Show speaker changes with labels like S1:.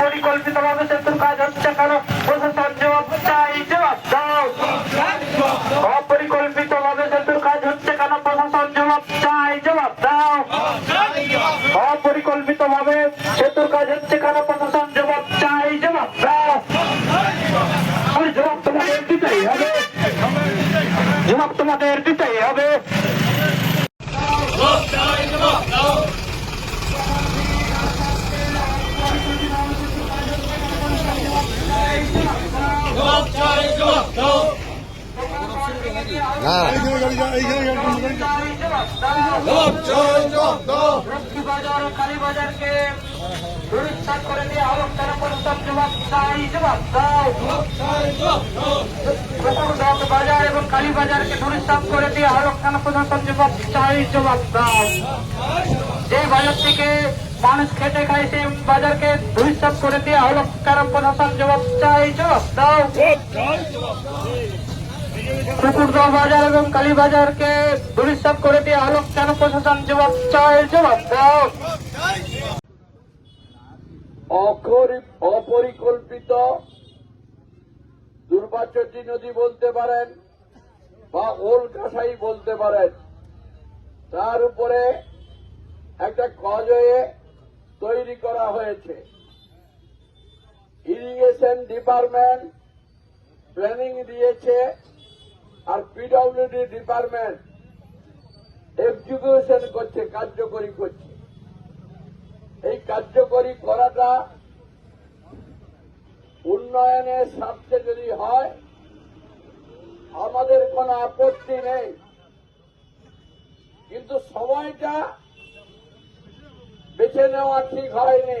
S1: পরিকল্পিতভাবে সেতুর কাজ হচ্ছে কেন প্রশাসন জবাব চাই জবাব দাও অপরিকল্পিতভাবে সেতুর কাজ হচ্ছে কেন প্রশাসন জবাব চাই জবাব দাও অপরিকল্পিতভাবে সেতুর কাজ হচ্ছে কেন প্রশাসন জবাব চাই জবাব ওই জবাব তোমাদের দিতেই হবে। জবাব তোমাদের দিতেই হবে। কালীবাজারকে দুরুৎসাহ করে দিয়ে আলোক তারা প্রস্তাব জবাব চাই জবাব দাও। বাজার এবং কালীবাজারকে দুরুৎসাহ করে দিয়ে আলোক থানা প্রশাসন জবাব চাই জবাব দাও। যে বাজার থেকে মানুষ খেটে খায় সেই বাজারকে দুরুৎসাহ করে দিয়ে আলোক থানা প্রশাসন জবাব চাই জবাব দাও। কুকুরদহ বাজার এবং কালীবাজারকে দুরিশ্বাস করে দিয়ে আলোক কেন প্রশাসন জবাব চায়? জবাব
S2: অপরিকল্পিত দুর্বাচটি নদী বলতে পারেন বা ওল কাসাই বলতে পারেন, তার উপরে একটা কজয়ে তৈরি করা হয়েছে। ইরিগেশন ডিপার্টমেন্ট প্ল্যানিং দিয়েছে আর পিডব্লিউডি ডিপার্টমেন্ট এক্সিকিউশন করছে, কার্যকরী করছে। এই কার্যকরী করাটা উন্নয়নের স্বার্থে যদি হয়, আমাদের কোনো আপত্তি নেই। কিন্তু সময়টা বেছে নেওয়া ঠিক হয়নি।